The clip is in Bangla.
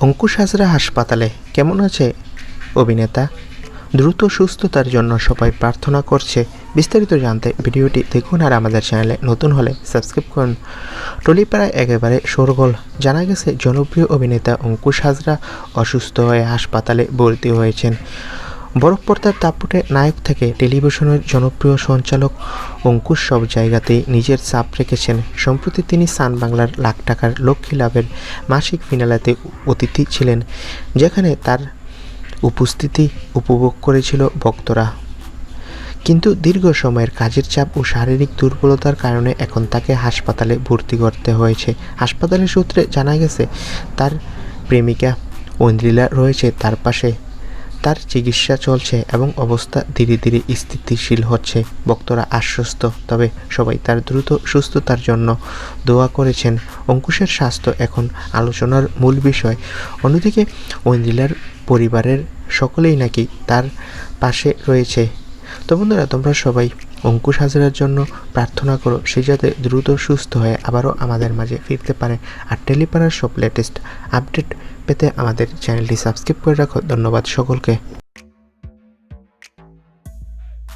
অঙ্কুশ হাজরা হাসপাতালে কেমন আছে? অভিনেতা, দ্রুত সুস্থতার জন্য সবাই প্রার্থনা করছে। বিস্তারিত জানতে ভিডিওটি দেখুন আর আমাদের চ্যানেলে নতুন হলে সাবস্ক্রাইব করুন। টলিপাড়ায় একেবারে শোরগোল। জানা গেছে, জনপ্রিয় অভিনেতা অঙ্কুশ হাজরা অসুস্থ হয়ে হাসপাতালে ভর্তি হয়েছেন। বরফ পর্দার তাপটে নায়ক থেকে টেলিভিশনের জনপ্রিয় সঞ্চালক অঙ্কুশ সব জায়গাতেই নিজের চাপ রেখেছেন। সম্প্রতি তিনি সান বাংলার লাখ টাকার লক্ষ্মী লাভের মাসিক ফিনালাতে অতিথি ছিলেন, যেখানে তার উপস্থিতি উপভোগ করেছিল ভক্তরা। কিন্তু দীর্ঘ সময়ের কাজের চাপ ও শারীরিক দুর্বলতার কারণে এখন তাকে হাসপাতালে ভর্তি করতে হয়েছে। হাসপাতালের সূত্রে জানা গেছে, তার প্রেমিকা ঐন্দ্রিলা রয়েছে তার পাশে। তার চিকিৎসা চলছে এবং অবস্থা ধীরে ধীরে স্থিতিশীল হচ্ছে। ভক্তরা আশ্বস্ত, তবে সবাই তার দ্রুত সুস্থতার জন্য দোয়া করেছেন। অঙ্কুশের স্বাস্থ্য এখন আলোচনার মূল বিষয়। অন্যদিকে ঐন্দ্রিলার পরিবারের সকলেই নাকি তার পাশে রয়েছে। তো বন্ধুরা, তোমরা সবাই অঙ্কুশ হাজারের জন্য প্রার্থনা করো, সে যাতে দ্রুত সুস্থ হয়ে আবারও আমাদের মাঝে ফিরতে পারে। আর টেলিপাড়ার সব লেটেস্ট আপডেট পেতে আমাদের চ্যানেলটি সাবস্ক্রাইব করে রাখো। ধন্যবাদ সকলকে।